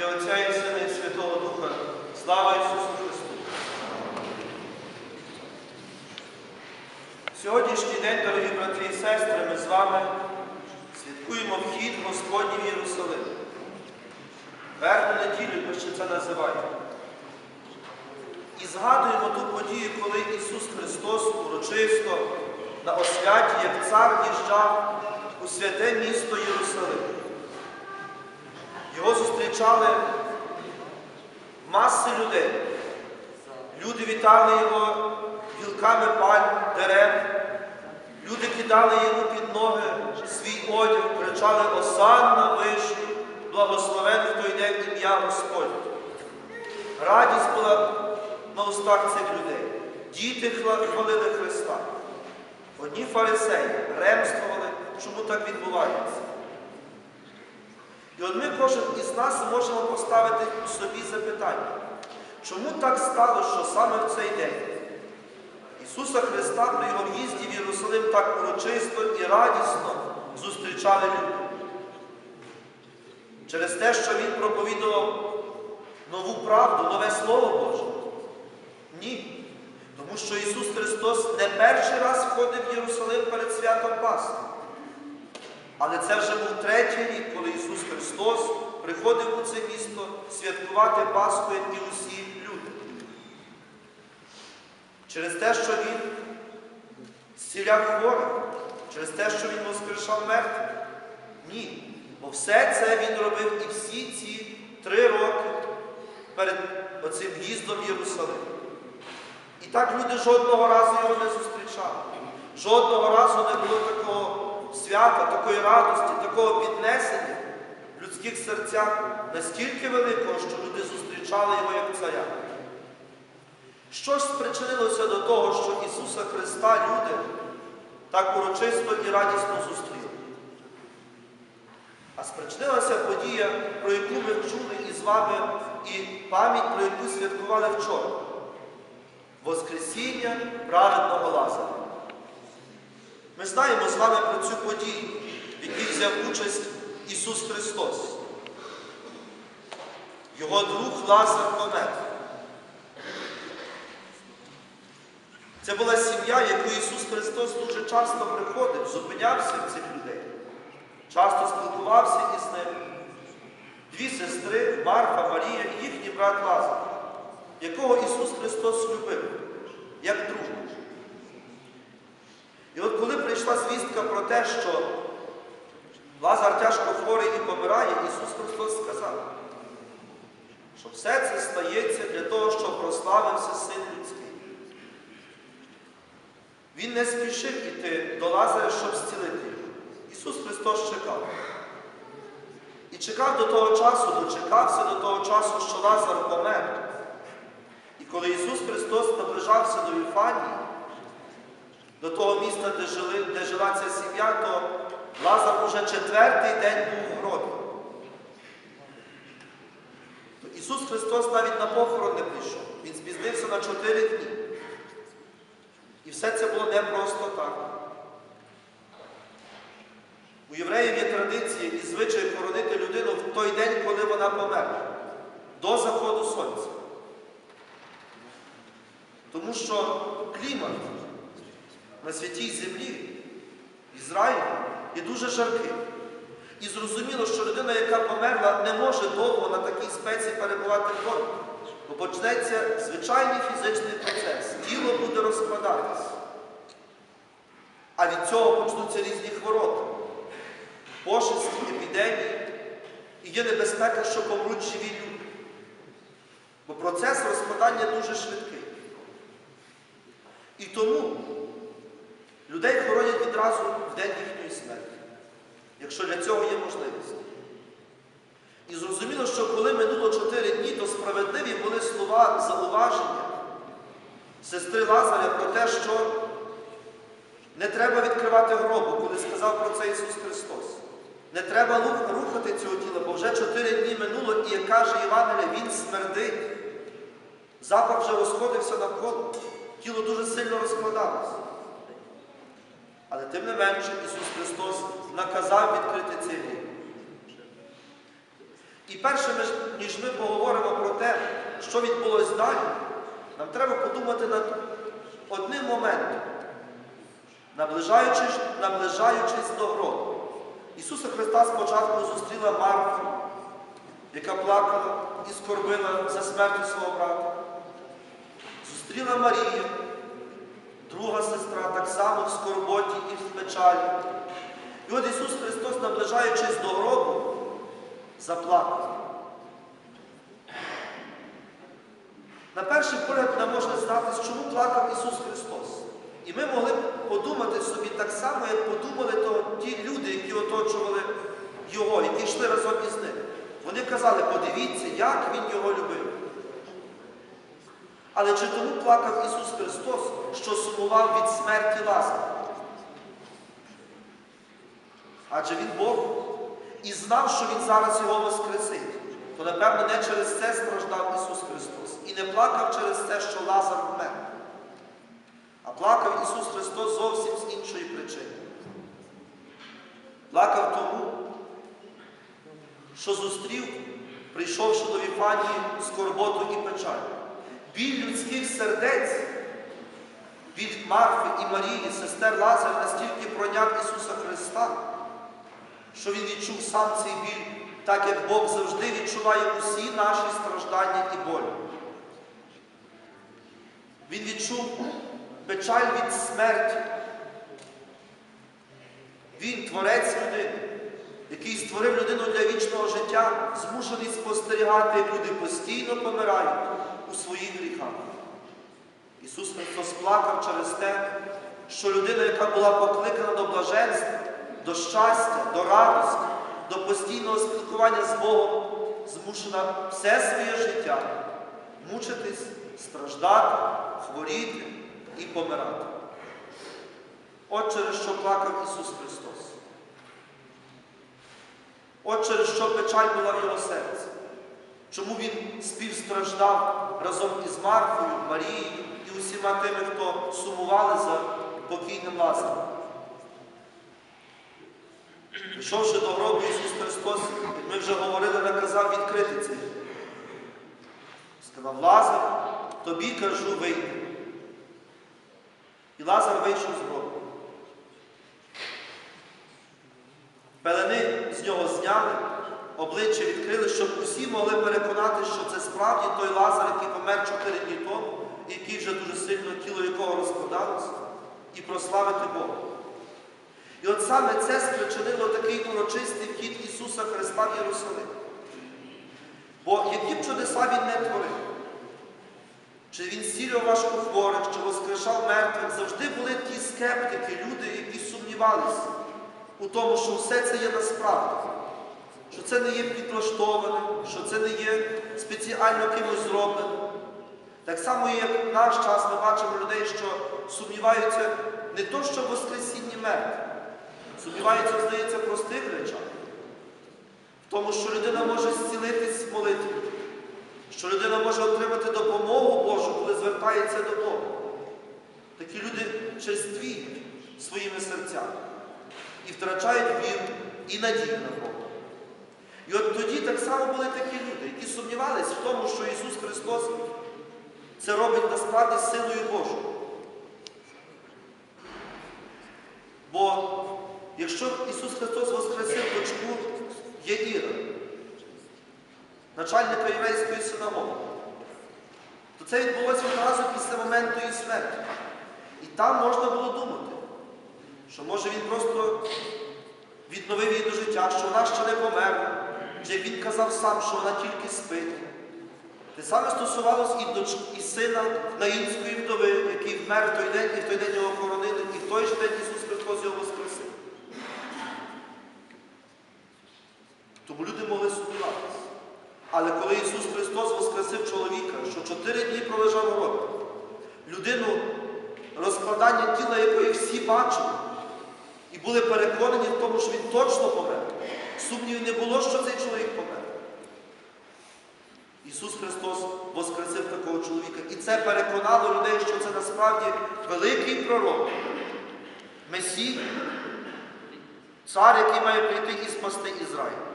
ім'я Отця і Сина і Святого Духа. Слава Ісусу Христу! Сьогоднішній день, дорогі брати і сестри, ми з вами святкуємо вхід Господній в Єрусалим. Верну неділю ми ще це називаємо. І згадуємо ту подію, коли Ісус Христос урочисто на освяті, як цар їжджав у святе місто Єрусалим. Його зустрічали маси людей. Люди вітали його гілками пальм, дерев. Люди кидали йому під ноги свій одяг, кричали Осанна вишні, благословен в той день ім'я Господнє. Радість була на устах цих людей. Діти хвалили Христа. Одні фарисеї ремствували, чому так відбувається. І от ми кожен із нас можемо поставити собі запитання, чому так сталося, що саме в цей день Ісуса Христа при його в'їзді в Єрусалим так урочисто і радісно зустрічали люди? Через те, що Він проповідував нову правду, нове Слово Боже? Ні. Тому що Ісус Христос не перший раз входив в Єрусалим перед святом Пасхи. Але це вже був третій рік, коли Ісус Христос приходив у це місто святкувати Пасху, як і усі люди. Через те, що Він зціляв хворих, через те, що Він воскрешав мертвих. Ні. Бо все це Він робив і всі ці три роки перед оцим в'їздом в Єрусалим. І так люди жодного разу його не зустрічали. Жодного разу не було такого свята, такої радості, такого піднесення в людських серцях настільки великого, що люди зустрічали його як царя. Що ж спричинилося до того, що Ісуса Христа люди так урочисто і радісно зустріли? А спричинилася подія, про яку ми чули із вами, і пам'ять, про яку святкували вчора. Воскресіння праведного Лазаря. Ми знаємо з вами про цю подію, в якій взяв участь Ісус Христос. Його друг Лазар помер. Це була сім'я, яку Ісус Христос дуже часто приходив, зупинявся в цих людей, часто спілкувався із ними. Дві сестри, Марфа, Марія і їхній брат Лазар, якого Ісус Христос любив, як друга. І от коли прийшла звістка про те, що Лазар тяжко хворий і помирає, Ісус Христос сказав, що все це стається для того, щоб прославився Син людський. Він не спішив іти до Лазаря, щоб зцілити його. Ісус Христос чекав. І чекав до того часу, дочекався до того часу, що Лазар помер. І коли Ісус Христос наближався до Віфанії, до того міста, де, жили, де жила ця сім'я, то Лазар уже четвертий день був в гробі. То Ісус Христос навіть на похорон не прийшов. Він спізнився на чотири дні. І все це було не просто так. У євреїв є традиція і звичай хоронити людину в той день, коли вона померла, до заходу сонця. Тому що клімат на святій землі Ізраїлю є дуже жаркий. І зрозуміло, що людина, яка померла, не може довго на такій спеці перебувати вдома. Бо почнеться звичайний фізичний процес. Тіло буде розкладатись. А від цього почнуться різні хвороби, пошесті, епідемії. І є небезпека, що помруть живі люди. Бо процес розкладання дуже швидкий. І тому відразу в день їхньої смерті, якщо для цього є можливість. І зрозуміло, що коли минуло чотири дні, то справедливі були слова зауваження сестри Лазаря про те, що не треба відкривати гробу, коли сказав про це Ісус Христос. Не треба рухати цього тіла, бо вже чотири дні минуло, і як каже Євангелія, Він смердить. Запах вже розходився навколо. Тіло дуже сильно розкладалося. Але тим не менше Ісус Христос наказав відкрити цей гріб. І перше, ніж ми поговоримо про те, що відбулось далі, нам треба подумати над одним моментом, наближаючись, наближаючись до гробу. Ісуса Христа спочатку зустріла Марфа, яка плакала і скорбила за смертю свого брата. Зустріла Марія, друга сестра, так само в скорботі і в печалі. І от Ісус Христос, наближаючись до гробу, заплакав. На перший погляд нам може здатись, чому плакав Ісус Христос. І ми могли б подумати собі так само, як подумали то ті люди, які оточували Його, які йшли разом із ним. Вони казали, подивіться, як Він його любив. Але чи тому плакав Ісус Христос, що сумував від смерті Лазаря? Адже Він Бог і знав, що Він зараз його воскресить. То, напевно, не через це страждав Ісус Христос. І не плакав через те, що Лазар вмер. А плакав Ісус Христос зовсім з іншої причини. Плакав тому, що зустрів, прийшовши до Віфанії, скорботу і печаль. Біль людських сердець від Марфи і Марії, сестер Лазар, настільки пройняв Ісуса Христа, що Він відчув сам цей біль, так як Бог завжди відчуває усі наші страждання і болі. Він відчув печаль від смерті. Він, творець людини, який створив людину для вічного життя, змушений спостерігати, як люди постійно помирають у своїх гріхах. Ісус Христос плакав через те, що людина, яка була покликана до блаженства, до щастя, до радості, до постійного спілкування з Богом, змушена все своє життя мучитись, страждати, хворіти і помирати. От через що плакав Ісус Христос. От через що печаль була в його серці. Чому він співстраждав разом із Марфою, Марією і усіма тими, хто сумували за покійним Лазарем. Прийшовши до гробу Ісус Христос, ми вже говорили, наказав відкрити цей. Сказав Лазар, тобі кажу, вийди. І Лазар вийшов з гробу. Пелени з нього зняли, обличчя відкрили, щоб усі могли переконати, що це справді той Лазар, який помер чотири дні тому, який вже дуже сильно тіло якого розкладалося, і прославити Бога. І от саме це спричинило такий урочистий вхід Ісуса Христа в Єрусалим. Бо які б чудеса Він не творив, чи він зцілював важкохворих, чи воскрешав мертвих, завжди були ті скептики, люди, які сумнівалися у тому, що все це є насправді, що це не є підлаштоване, що це не є спеціально кимось зроблене. Так само, як в наш час ми бачимо людей, що сумніваються не то, що Воскресінні мертвих, сумніваються, здається, простих речах. В тому, що людина може зцілитись в що людина може отримати допомогу Божу, коли звертається до Бога. Такі люди черствіють своїми серцями і втрачають віру і надію на Бога. І от тоді так само були такі люди, які сумнівалися в тому, що Ісус Христос це робить насправді силою Божою. Бо якщо Ісус Христос воскресив дочку Єїра, начальника єврейської синагоги, то це відбулося одразу після моменту її смерті. І там можна було думати, що може він просто відновив її до життя, що вона ще не померла, чи він казав сам, що вона тільки спить. Те саме стосувалося і, доч... і сина наїнської вдови, який вмер в той день, і в той день його хоронили, і в той же день Ісус Христос його воскресив. Тому люди могли сумніватися. Але коли Ісус Христос воскресив чоловіка, що чотири дні пролежав в гробі, людину, розкладання тіла якої всі бачили, і були переконані в тому, що він точно помер. Сумнівів не було, що цей чоловік помер. Ісус Христос воскресив такого чоловіка. І це переконало людей, що це насправді великий пророк, Месій, цар, який має прийти і спасти Ізраїль.